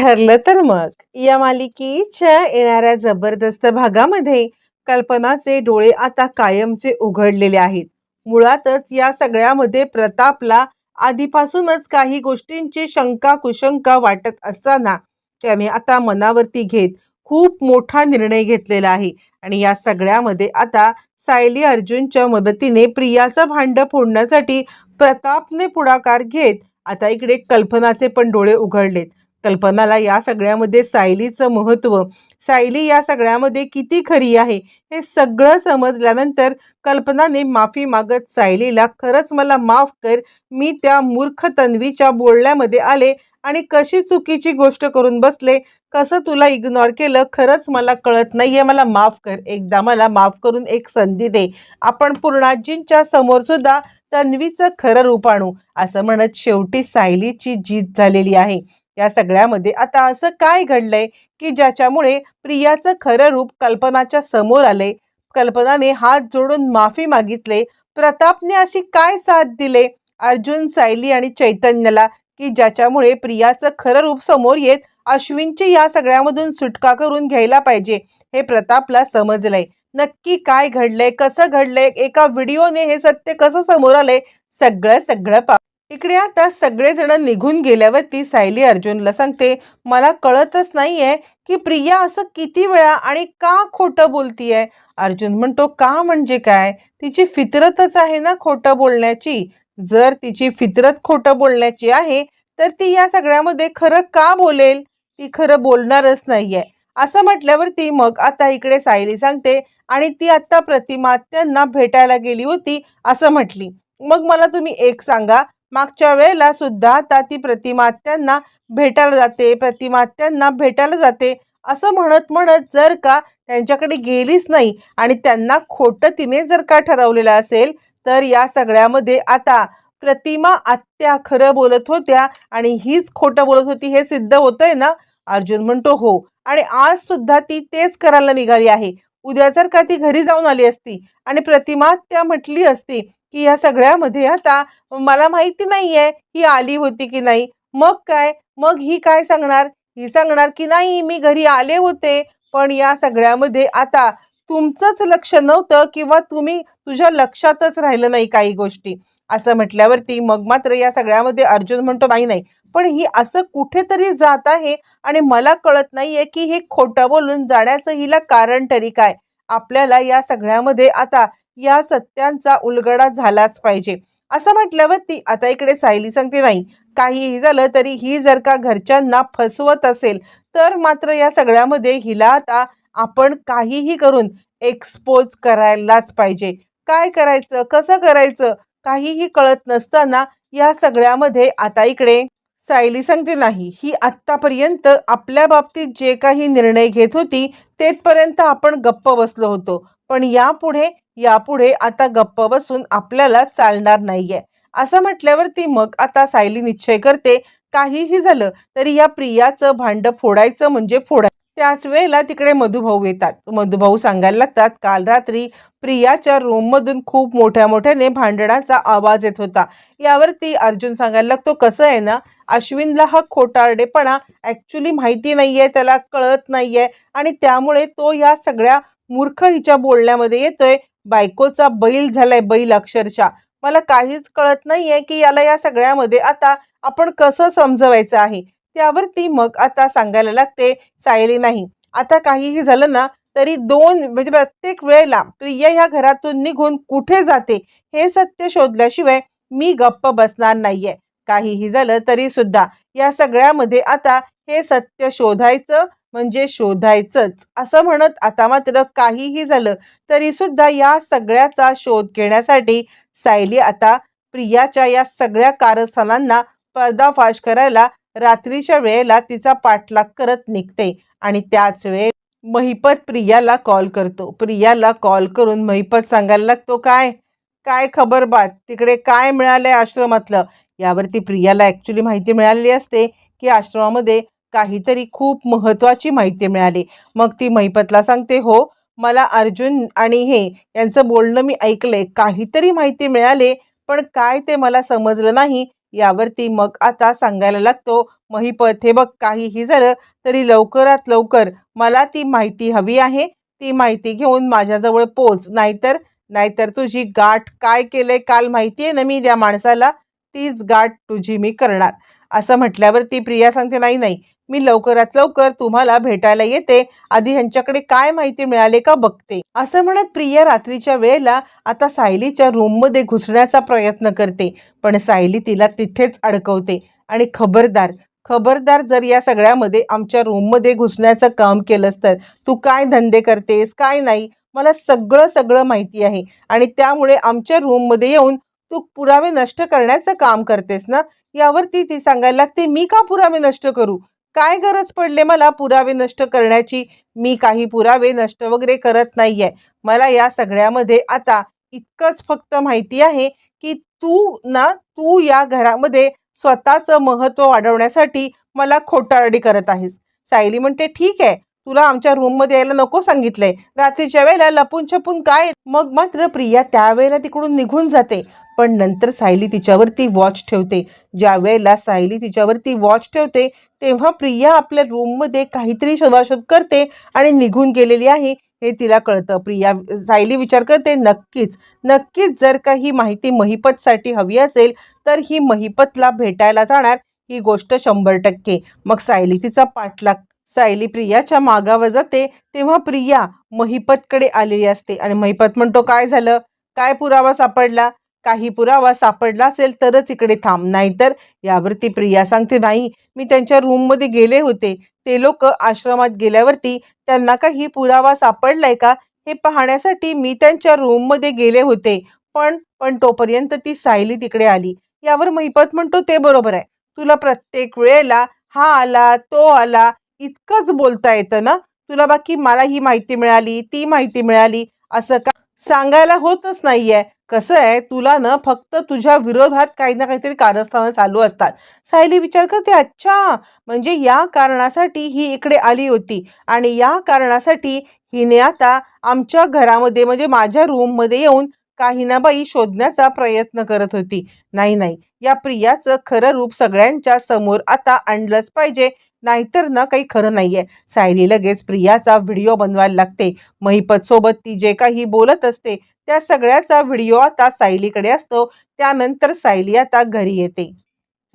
ठरलं तर मग. या मालिकेच्या येणाऱ्या जबरदस्त भागामध्ये कल्पनाचे डोळे आता कायमचे उघडलेले आहेत. मुळातच या सगळ्यामध्ये प्रतापला आधीपासूनच काही गोष्टींची शंका कुशंका वाटत असताना त्याने आता मनावरती घेत खूप मोठा निर्णय घेतलेला आहे. आणि या सगळ्यामध्ये आता सायली अर्जुनच्या मदतीने प्रियाचं भांड फोडण्यासाठी प्रतापने पुढाकार घेत आता इकडे कल्पनाचे पण डोळे उघडलेत. कल्पनाला या सगळ्यामध्ये सायलीचं महत्त्व. सायली या सगळ्यामध्ये किती खरी आहे हे सगळं समजल्यानंतर कल्पनाने माफी मागत सायलीला खरंच मला माफ कर मी त्या मूर्ख तन्वीच्या बोलण्यामध्ये आले आणि कशी चुकीची गोष्ट करून बसले कसं तुला इग्नोर केलं खरंच मला कळत नाही आहे मला माफ कर एकदा मला माफ करून एक संधी दे. आपण पूर्णाजींच्या समोरसुद्धा तन्वीचं खरं रूप आणू असं म्हणत शेवटी सायलीची जीत झालेली आहे. या सगळ्यामध्ये आता असं काय घडलंय की ज्याच्यामुळे प्रियाचं खरं रूप कल्पनाच्या समोर आले कल्पनाने हात जोडून माफी मागितले. प्रतापने अशी काय साथ दिले? अर्जुन सायली आणि चैतन्याला की ज्याच्यामुळे प्रियाचं खरं रूप समोर येत अश्विनची या सगळ्यामधून सुटका करून घ्यायला पाहिजे हे प्रतापला समजलंय. नक्की काय घडलंय? कसं घडलंय? एका व्हिडिओने हे सत्य कसं समोर आलंय? सगळं सगळं पा इकडे आता सगळेजण निघून गेल्यावरती सायली अर्जुनला सांगते मला कळतच नाहीये की प्रिया असं किती वेळा आणि का खोटं बोलतीये? अर्जुन म्हणतो का म्हणजे काय? तिची फितरतच आहे ना खोटं बोलण्याची? जर तिची फितरत खोटं बोलण्याची आहे तर ती या सगळ्यामध्ये खरं का बोलेल? ती खरं बोलणारच नाहीये. असं म्हटल्यावरती मग आता इकडे सायली सांगते आणि ती आता प्रतिमा त्यांना भेटायला गेली होती असं म्हटली. मग मला तुम्ही एक सांगा मागच्या वेळेला सुद्धा आता ती प्रतिमा भेटायला जाते प्रतिमात्यांना भेटायला जाते. असं म्हणत म्हणत जर का त्यांच्याकडे गेलीच नाही आणि त्यांना खोटं तिने जर का ठरवलेलं असेल तर या सगळ्यामध्ये आता प्रतिमा आत्या खरं बोलत होत्या आणि हीच खोटं बोलत होती हे सिद्ध होतंय ना? अर्जुन म्हणतो हो. आणि आज सुद्धा ती तेच करायला निघाली आहे. उद्या जर का ती घरी जाऊन आली असती आणि प्रतिमा त्या म्हटली असती की या सगळ्यामध्ये आता मला माहिती नाहीये ही आली होती की नाही. मग काय? मग ही काय सांगणार? ही सांगणार की नाही मी घरी आले होते. पण या सगळ्यामध्ये आता तुमचंच लक्ष नव्हतं किंवा तुम्ही तुझ्या लक्षातच राहिलं नाही काही गोष्टी. असं म्हटल्यावरती मग मात्र या सगळ्यामध्ये अर्जुन म्हणतो नाही नाही पण ही असं कुठेतरी जात आहे आणि मला कळत नाहीये की हे खोटं बोलून जाण्याचं हिला कारण तरी काय? आपल्याला या सगळ्यामध्ये आता या सत्यांचा उलगडा झालाच पाहिजे. असं म्हटल्यावरती आता इकडे सायली सांगते नाही काहीही झालं तरी ही जर का घरच्यांना फसवत असेल तर मात्र या सगळ्यामध्ये हिला आता आपण काहीही करून एक्सपोज करायलाच पाहिजे. काय करायचं? कसं करायचं? काहीही कळत नसताना या सगळ्यामध्ये आता इकडे सायली सांगते नाही ही आत्तापर्यंत आपल्या बाबतीत जे काही निर्णय घेत होती तेथपर्यंत आपण गप्प बसलो होतो. पण यापुढे यापुढे आता गप्प बसून आपल्याला चालणार नाहीये. असं म्हटल्यावरती मग आता सायली निश्चय करते काहीही झालं तरी या प्रियाचं भांड फोडायचं म्हणजे फोडायचं. त्याच वेळेला तिकडे मधुभाऊ येतात. मधुभाऊ सांगायला लागतात काल रात्री प्रियाच्या रूममधून खूप मोठ्या मोठ्याने भांडणाचा आवाज येत होता. यावरती अर्जुन सांगायला लागतो कसं आहे ना अश्विनला हा खोटारडेपणा ॲक्च्युली माहिती नाहीये त्याला कळत नाहीये आणि त्यामुळे तो या सगळ्या मूर्ख हिच्या बोलण्यामध्ये येतोय बायकोचा बैल झालाय बैल अक्षरशः. मला काहीच कळत नाहीये की याला या सगळ्यामध्ये आता आपण कसं समजवायचं आहे? त्यावरती मग आता सांगायला लागते सायली नाही. आता काहीही झालं ना तरी दोन म्हणजे प्रत्येक वेळेला प्रिया ह्या घरातून निघून कुठे जाते हे सत्य शोधल्याशिवाय मी गप्प बसणार नाहीये. काहीही झालं तरी सुद्धा या सगळ्यामध्ये आता हे सत्य शोधायचं म्हणजे शोधायचंच. असं म्हणत आता मात्र काहीही झालं तरी सुद्धा या सगळ्याचा शोध घेण्यासाठी सायली आता प्रियाच्या या सगळ्या कारस्थानांना पर्दाफाश करायला रात्रीच्या वेळेला तिचा पाठलाग करत निघते आणि त्याच वेळेस महिपत प्रियाला कॉल करतो. प्रियाला कॉल करून महिपत सांगायला लागतो काय? काय खबर बात तिकडे काय मिळालंय आश्रमातलं? यावरती प्रियाला ॲक्च्युली माहिती मिळालेली असते की आश्रमामध्ये काहीतरी खूप महत्त्वाची माहिती मिळाली. मग ती महिपतला सांगते हो मला अर्जुन आणि हे यांचं बोलणं मी ऐकलंय काहीतरी माहिती मिळाले पण काय ते मला समजलं नाही. यावरती मग आता सांगायला लागतो महिपत हे बघ काहीही झालं तरी लवकरात लवकर मला ती माहिती हवी आहे. ती माहिती घेऊन माझ्याजवळ पोच. नाहीतर नाहीतर तुझी गाठ काय केलंय काल माहिती आहे ना मी त्या माणसाला? तीच गाठ तुझी मी करणार. असं म्हटल्यावर ती प्रिया सांगते नाही नाही. मी लवकरात लवकर तुम्हाला भेटायला येते. आधी ह्यांच्याकडे काय माहिती मिळाले का बघते. असं म्हणत प्रिया रात्रीच्या वेळेला आता सायलीच्या रूममध्ये घुसण्याचा प्रयत्न करते. पण सायली तिला तिथेच अडकवते. आणि खबरदार खबरदार जर या सगळ्यामध्ये आमच्या रूममध्ये घुसण्याचं काम केलंस तर. तू काय धंदे करतेस काय नाही? मला सगळं सगळं माहिती आहे. आणि त्यामुळे आमच्या रूममध्ये येऊन तू पुरावे नष्ट करण्याचं काम करतेस ना? यावरती ती सांगायला लागते मी का पुरावे नष्ट करू? काय गरज पडले मला पुरावे नष्ट करण्याची? मी काही पुरावे नष्ट वगैरे करत नाहीये. मला या सगळ्यामध्ये आता इतकंच फक्त माहिती आहे की तू ना तू या घरामध्ये स्वतःचं महत्त्व वाढवण्यासाठी मला खोटारडी करत आहेस. सायली म्हणते ठीक आहे. तुला आमच्या रूममध्ये यायला नको सांगितलंय. रात्रीच्या वेळेला लपून छपून काय? मग मात्र प्रिया त्यावेळेला तिकडून निघून जाते. पण नंतर सायली तिच्यावरती वॉच ठेवते. ज्या वेळेला सायली तिच्यावरती वॉच ठेवते तेव्हा प्रिया आपल्या रूममध्ये काहीतरी शोधाशोध करते आणि निघून गेलेली आहे. हे तिला कळतं. प्रिया सायली विचार करते नक्कीच नक्कीच जर का ही माहिती महिपतसाठी हवी असेल तर ही महिपतला भेटायला जाणार. ही गोष्ट शंभर टक्के. मग सायली तिचा पाठलाग सायली प्रियाच्या मागावर जाते. तेव्हा प्रिया महिपतकडे आलेली असते. आणि महिपत म्हणतो काय झालं? काय पुरावा सापडला? काही पुरावा सापडला असेल तरच इकडे थांब. नाहीतर यावरती प्रिया सांगते नाही मी त्यांच्या रूममध्ये गेले होते. ते लोक आश्रमात गेल्यावरती त्यांना काही पुरावा सापडलाय का हे पाहण्यासाठी मी त्यांच्या रूममध्ये गेले होते. पण पण तोपर्यंत ती सायली तिकडे आली. यावर महिपत म्हणतो ते बरोबर आहे. तुला प्रत्येक वेळेला हा आला तो आला इतकंच बोलता येतं ना? तुला बाकी मला ही माहिती मिळाली ती माहिती मिळाली असं का? सांगायला होतच नाहीये. कसं आहे तुला ना फक्त तुझ्या विरोधात काही ना काहीतरी कारस्थानं चालू असतात. सायली विचार करते अच्छा म्हणजे या कारणासाठी ही इकडे आली होती आणि या कारणासाठी हिने आता आमच्या घरामध्ये म्हणजे माझ्या रूममध्ये येऊन काही ना बाई शोधण्याचा प्रयत्न करत होती. नाही नाही या प्रियाचं खरं रूप सगळ्यांच्या समोर आता आणलंच पाहिजे. नाहीतर ना काही खरं नाहीये. सायली लगेच प्रियाचा व्हिडिओ बनवायला लागते. महिपत सोबत ती जे काही बोलत असते त्या सगळ्याचा व्हिडिओ आता सायलीकडे असतो. त्यानंतर सायली आता घरी येते.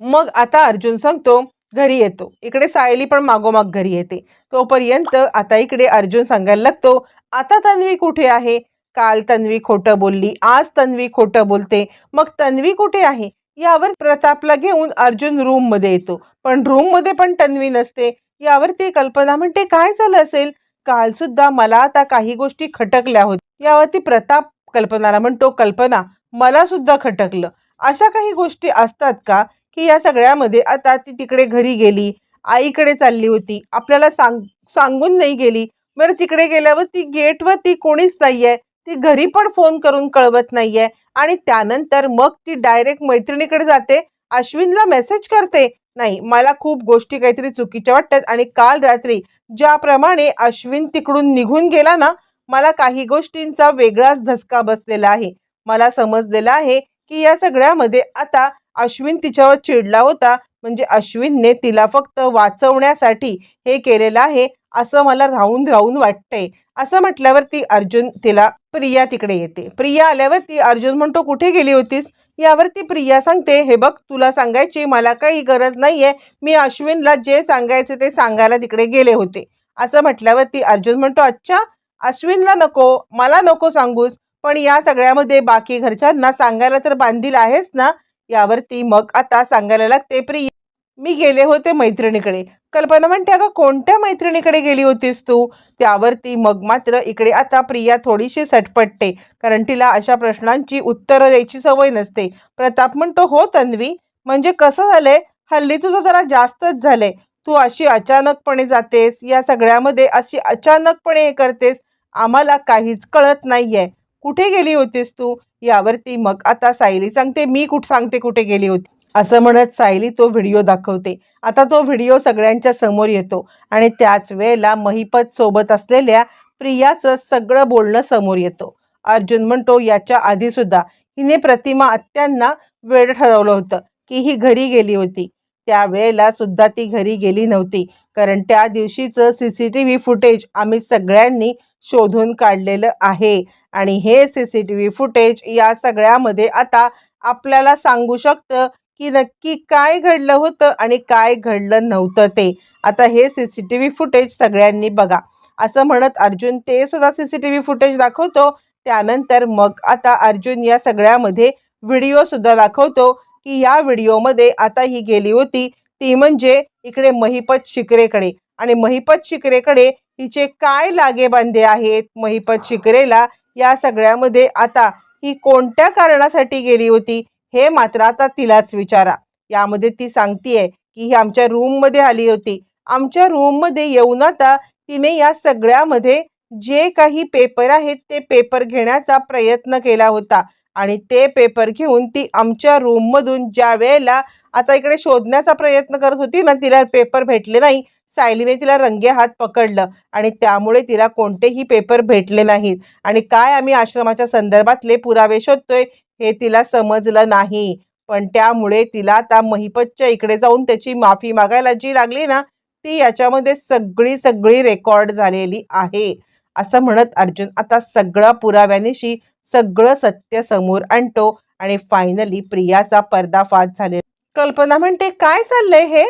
मग आता अर्जुन सांगतो घरी येतो. इकडे सायली पण मागोमाग घरी येते. तोपर्यंत आता इकडे अर्जुन सांगायला लागतो आता तन्वी कुठे आहे? काल तन्वी खोटं बोलली. आज तन्वी खोटं बोलते. मग तन्वी कुठे आहे? यावर प्रतापला घेऊन अर्जुन रूममध्ये येतो. पण रूममध्ये पण तन्वी नसते. यावरती कल्पना म्हणते काय झालं असेल? काल सुद्धा मला आता काही गोष्टी खटकल्या होत्या. यावरती प्रताप कल्पनाला म्हणतो कल्पना मला सुद्धा खटकलं. अशा काही गोष्टी असतात का? की या सगळ्यामध्ये आता ती तिकडे घरी गेली आईकडे चालली होती आपल्याला सांग सांगून नाही गेली. बरं तिकडे गेल्यावर ती गेटवर ती कोणीच नाही आहे ती घरी पण फोन करून कळवत नाहीये. आणि त्यानंतर मग ती डायरेक्ट मैत्रिणीकडे जाते. अश्विनला मेसेज करते नाही मला खूप गोष्टी काहीतरी चुकीच्या वाटतात आणि काल रात्री ज्याप्रमाणे अश्विन तिकडून निघून गेला ना मला काही गोष्टींचा वेगळाच धसका बसलेला आहे. मला समजलेलं आहे की या सगळ्यामध्ये आता अश्विन तिच्यावर चिडला होता. म्हणजे अश्विनने तिला फक्त वाचवण्यासाठी हे केलेलं आहे असं मला राहून राहून वाटतंय. असं म्हटल्यावर ती अर्जुन तिला प्रिया तिकडे येते. प्रिया आल्यावर ती अर्जुन म्हणतो कुठे गेली होतीस? यावरती प्रिया सांगते हे बघ तुला सांगायची मला काही गरज नाहीये. मी अश्विनला जे सांगायचे ते सांगायला तिकडे गेले होते. असं म्हटल्यावर ती अर्जुन म्हणतो अच्छा अश्विनला नको मला नको सांगूस. पण या सगळ्यामध्ये बाकी घरच्यांना सांगायला तर बांधील आहेच ना? यावरती मग आता सांगायला लागते प्रिया. मी गेले होते मैत्रिणीकडे. कल्पना म्हणते अगं कोणत्या मैत्रिणीकडे गेली होतीस तू? त्यावरती मग मात्र इकडे आता प्रिया थोडीशी सटपटते कारण तिला अशा प्रश्नांची उत्तरं द्यायची सवय नसते. प्रताप म्हणतो हो तन्वी. म्हणजे कसं झालंय? हल्ली तुझं जरा जास्तच झालंय. तू अशी अचानकपणे जातेस या सगळ्यामध्ये अशी अचानकपणे हे करतेस. आम्हाला काहीच कळत नाहीये. कुठे गेली होतीस तू? यावरती मग आता सायली सांगते मी कुठं सांगते कुठे गेली होती. असं म्हणत सायली तो व्हिडिओ दाखवते. आता तो व्हिडिओ सगळ्यांच्या समोर येतो आणि त्याच वेळेला महिपत सोबत असलेल्या प्रियाचं सगळं बोलणं समोर येतो. अर्जुन म्हणतो याच्या आधी सुद्धा हिने प्रतिमा आत्यांना वेळ ठरवलं होतं की ही घरी गेली होती. त्यावेळेला सुद्धा ती घरी गेली नव्हती. कारण त्या दिवशीचं C C T V footage आम्ही सगळ्यांनी शोधून काढलेलं आहे. आणि हे C C T V footage या सगळ्यामध्ये आता आपल्याला सांगू शकतं की नक्की काय घडलं होतं आणि काय घडलं नव्हतं ते. आता हे C C T V footage सगळ्यांनी बघा. असं म्हणत अर्जुन ते सुद्धा C C T V footage दाखवतो. त्यानंतर मग आता अर्जुन या सगळ्यामध्ये व्हिडिओ सुद्धा दाखवतो की या व्हिडिओमध्ये आता ही गेली होती. ती म्हणजे इकडे महिपत शिकरेकडे. आणि महिपत शिकरेकडे हिचे काय लागेबांधे आहेत? महिपत शिकरेला या सगळ्यामध्ये आता ही कोणत्या कारणासाठी गेली होती? हे मात्र आता तिलाच विचारा. यामध्ये ती सांगतीये की ही आमच्या रूममध्ये आली होती. आमच्या रूममध्ये येऊन आता तिने या सगळ्यामध्ये जे काही पेपर आहेत ते पेपर घेण्याचा प्रयत्न केला होता. आणि ते पेपर घेऊन ती आमच्या रूममधून ज्या वेळेला आता इकडे शोधण्याचा प्रयत्न करत होती ना तिला पेपर भेटले नाही. सायलीने तिला रंगे हात पकडलं आणि त्यामुळे तिला कोणतेही पेपर भेटले नाहीत. आणि काय आम्ही आश्रमाच्या संदर्भातले पुरावे शोधतोय हे तिला समजलं नाही. पण त्यामुळे तिला आता महिपतच्या इकडे जाऊन त्याची माफी मागायला जी लागली ना ती याच्यामध्ये सगळी सगळी रेकॉर्ड झालेली आहे. असं म्हणत अर्जुन आता सगळं पुराव्यानिशी सगळं सत्य समोर आणतो आणि फायनली प्रियाचा पर्दाफाश झाले कल्पना म्हणते काय चाललंय हे?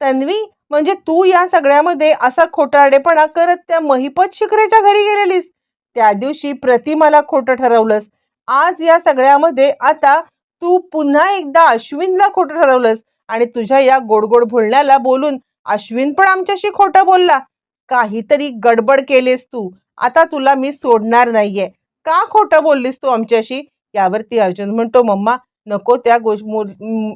तन्वी म्हणजे तू या सगळ्यामध्ये असा खोटारडेपणा करत त्या महिपत शिखरेच्या घरी गेलेलीस? त्या दिवशी प्रतिमाला खोटं ठरवलंस. आज या सगळ्यामध्ये आता तू पुन्हा एकदा अश्विनला खोटं ठरवलंस आणि तुझ्या या गोड गोड बोलण्याला बोलून अश्विन पण आमच्याशी खोटं बोलला. काहीतरी गडबड केलीस तू. आता तुला मी सोडणार नाहीये. का खोटं बोललीस तू आमच्याशी? यावरती अर्जुन म्हणतो मम्मा नको त्या गोष्ट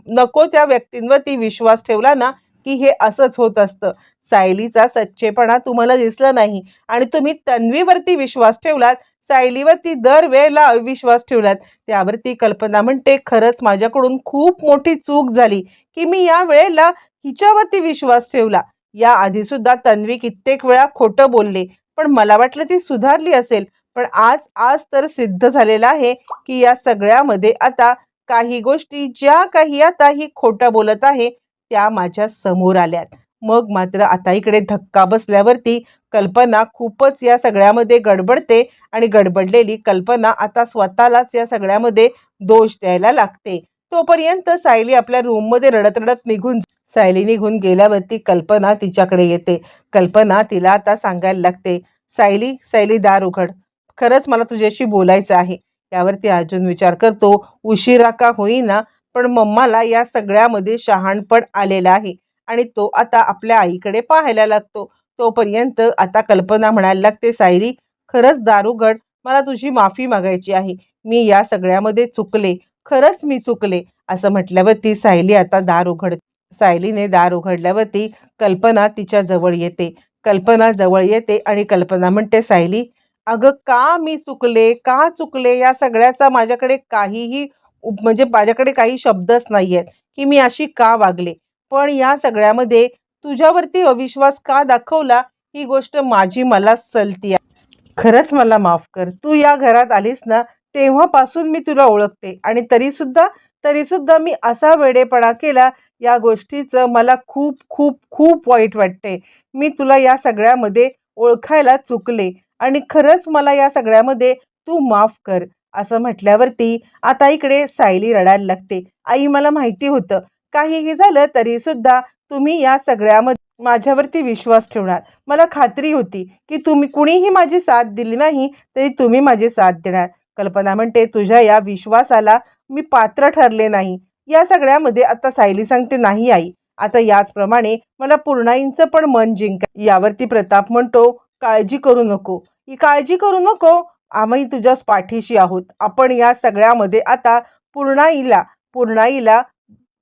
नको त्या व्यक्तींवरती विश्वास ठेवला ना की हे असंच होत असतं. सायलीचा सच्चेपणा तुम्हाला दिसला नाही आणि तुम्ही तन्वीवरती विश्वास ठेवलात सायलीवरती दर वेळेला अविश्वास ठेवलात. त्यावरती कल्पना म्हणते खरंच माझ्याकडून खूप मोठी चूक झाली की मी या वेळेला हिच्यावरती विश्वास ठेवला. या आधी सुद्धा तन्वी कित्येक वेळा खोटं बोलले पण मला वाटलं ती सुधारली असेल. पण आज आज तर सिद्ध झालेलं आहे की या सगळ्यामध्ये आता काही गोष्टी ज्या काही आता ही खोटं बोलत आहे त्या माझ्यासमोर आल्यात. मग मात्र आता इकडे धक्का बसल्यावरती कल्पना खूपच या सगळ्यामध्ये गडबडते आणि गडबडलेली कल्पना आता स्वतःलाच या सगळ्यामध्ये दोष द्यायला लागते. तोपर्यंत सायली आपल्या रूममध्ये रडत रडत निघून सायली निघून गेल्यावरती कल्पना तिच्याकडे येते. कल्पना तिला आता सांगायला लागते सायली सायली दार उघड. खरंच मला तुझ्याशी बोलायचं आहे. यावरती अर्जुन विचार करतो उशिरा का होईना पण मम्माला या सगळ्यामध्ये शहाणपण आलेलं आहे. आणि तो आता आपल्या आईकडे पाहायला लागतो. तोपर्यंत आता कल्पना म्हणायला लागते सायली खरंच दार उघड मला तुझी माफी मागायची आहे. मी या सगळ्यामध्ये चुकले. खरंच मी चुकले. असं म्हटल्यावरती सायली आता दार उघड सायलीने दार उघडल्यावरती कल्पना तिच्या जवळ येते. कल्पना जवळ येते आणि कल्पना म्हणते सायली अगं का मी चुकले? का चुकले? या सगळ्याचा माझ्याकडे काहीही म्हणजे माझ्याकडे काही शब्दच नाही आहेत की मी अशी का वागले? पण या सगळ्यामध्ये तुझ्यावरती अविश्वास का दाखवला? ही गोष्ट माझी मला सलती आहे खरंच मला माफ कर. तू या घरात आलीस ना तेव्हापासून मी तुला ओळखते. आणि तरीसुद्धा तरीसुद्धा मी असा वेडेपणा केला या गोष्टीचं मला खूप खूप खूप वाईट वाटते. मी तुला या सगळ्यामध्ये ओळखायला चुकले. आणि खरंच मला या सगळ्यामध्ये तू माफ कर असं म्हटल्यावरती आता इकडे सायली रडायला लागते. आई मला माहिती होतं काहीही झालं तरी सुद्धा तुम्ही या सगळ्यामध्ये माझ्यावरती विश्वास ठेवणार. मला खात्री होती की तुम्ही कुणीही माझी साथ दिली नाही तरी तुम्ही माझी साथ देणार. कल्पना म्हणते तुझ्या या विश्वासाला मी पात्र ठरले नाही. या सगळ्यामध्ये आता सायली सांगते नाही आई. आता याचप्रमाणे मला पूर्णाईंचं पण मन जिंका यावरती प्रताप म्हणतो काळजी करू नको. ही काळजी करू नको? आम्ही तुझ्या पाठीशी आहोत. आपण या सगळ्यामध्ये आता पूर्णाईला पूर्णाईला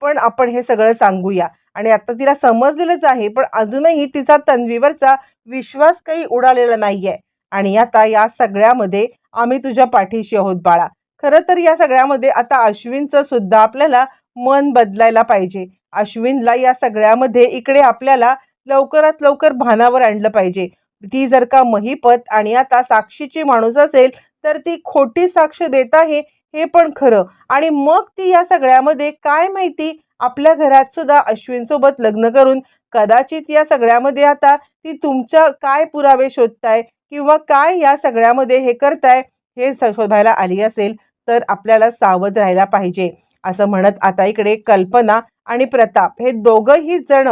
पण आपण हे सगळं सांगूया. आणि आता तिला समजलेलंच आहे पण अजूनही तिचा तन्वीवरचा विश्वास काही उडालेला नाहीये. आणि आता या सगळ्यामध्ये आम्ही तुझ्या पाठीशी आहोत बाळा. खरं तर या सगळ्यामध्ये आता अश्विनचं सुद्धा आपल्याला मन बदलायला पाहिजे. अश्विनला या सगळ्यामध्ये इकडे आपल्याला लवकरात लवकर भानावर आणलं पाहिजे. ती जर का महिपत आणि आता साक्षीची माणूस असेल तर ती खोटी साक्ष देत आहे हे पण खरं. आणि मग ती या सगळ्यामध्ये काय माहिती? आपल्या घरात सुद्धा अश्विनसोबत लग्न करून कदाचित या सगळ्यामध्ये आता ती तुमच्या काय पुरावे शोधताय? किंवा काय या सगळ्यामध्ये हे करताय? हे स- शोधायला आली असेल तर आपल्याला सावध राहायला पाहिजे. असं म्हणत आता इकडे कल्पना आणि प्रताप हे दोघंही जण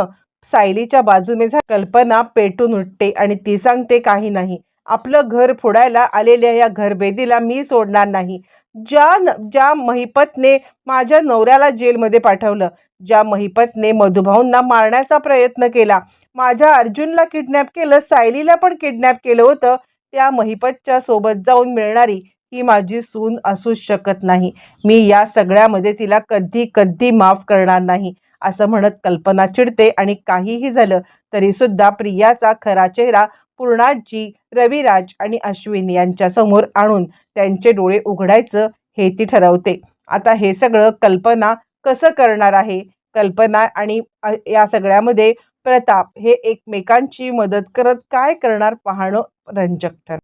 सायलीच्या बाजूने कल्पना पेटून उठते आणि ती सांगते काही नाही. आपलं घर फोडायला आलेल्या या घरबेदीला मी सोडणार नाही. ज्या न- ज्या महिपतने माझ्या नवऱ्याला जेलमध्ये पाठवलं ज्या महिपतने मधुभाऊंना मारण्याचा प्रयत्न केला माझ्या अर्जुनला किडनॅप केलं सायलीला पण किडनॅप केलं होतं त्या महिपतच्या सोबत जाऊन मिळणारी ही माझी सून असूच शकत नाही. मी या सगळ्यामध्ये तिला कधी कधी माफ करणार नाही असं म्हणत कल्पना चिडते आणि काहीही झालं तरीसुद्धा प्रियाचा खरा चेहरा पूर्णाजी रविराज आणि अश्विन यांच्या समोर आणून त्यांचे डोळे उघडायचं हे ती ठरवते. आता हे सगळं कल्पना कसं करणार आहे? कल्पना आणि या सगळ्यामध्ये प्रताप हे एकमेकांची मदत करत काय करणार? पाहणं रंजक ठर